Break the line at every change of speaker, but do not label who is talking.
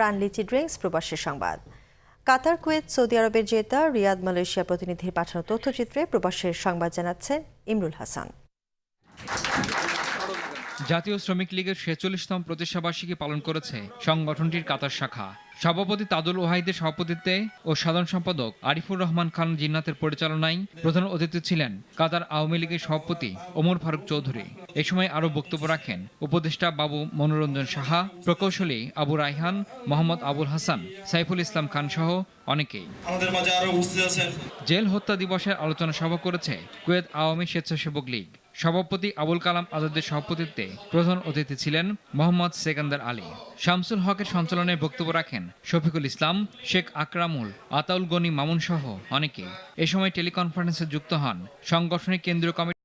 প্রাণলিচি drinks প্রবাসের সংবাদ। কাতার, Kuwait, Saudi আরবের জেতা রিয়াদ মালয়েশিয়া প্রতিনিধির পাঠানো তথ্যচিত্রে প্রবাসের সংবাদ জানাচ্ছেন ইমরুল হাসান।
জাতীয় শ্রমিক লীগের ছেচল্লিশতম প্রতিষ্ঠাবার্ষিকী পালন করেছে সংগঠনটির কাতার শাখা। সভাপতি তাদুল ওয়াহিদের সভাপতিত্বে ও সাধারণ সম্পাদক আরিফুর রহমান খান জিন্নাতের পরিচালনায় প্রধান অতিথি ছিলেন কাতার আওয়ামী লীগের সভাপতি ওমর ফারুক চৌধুরী। এ সময় আরও বক্তব্য রাখেন উপদেষ্টা বাবু মনোরঞ্জন সাহা প্রকৌশলী আবু রায়হান মোহাম্মদ আবুল হাসান সাইফুল ইসলাম খান সহ অনেকেই।
আমাদের মাঝে আরও উপস্থিত আছেন।
জেল হত্যা দিবসের আলোচনা সভা করেছে কুয়েত আওয়ামী স্বেচ্ছাসেবক লীগ। সভাপতি আবুল কালাম আজাদের সভাপতিত্বে প্রধান অতিথি ছিলেন মোহাম্মদ সেকান্দার আলী। শামসুল হকের সঞ্চালনে বক্তব্য রাখেন শফিকুল ইসলাম, শেখ আকরামুল, আতাউল গনি মামুন সহ অনেকে এ সময় টেলিকনফারেন্সে যুক্ত হন সংগঠনের কেন্দ্রীয় কমিটি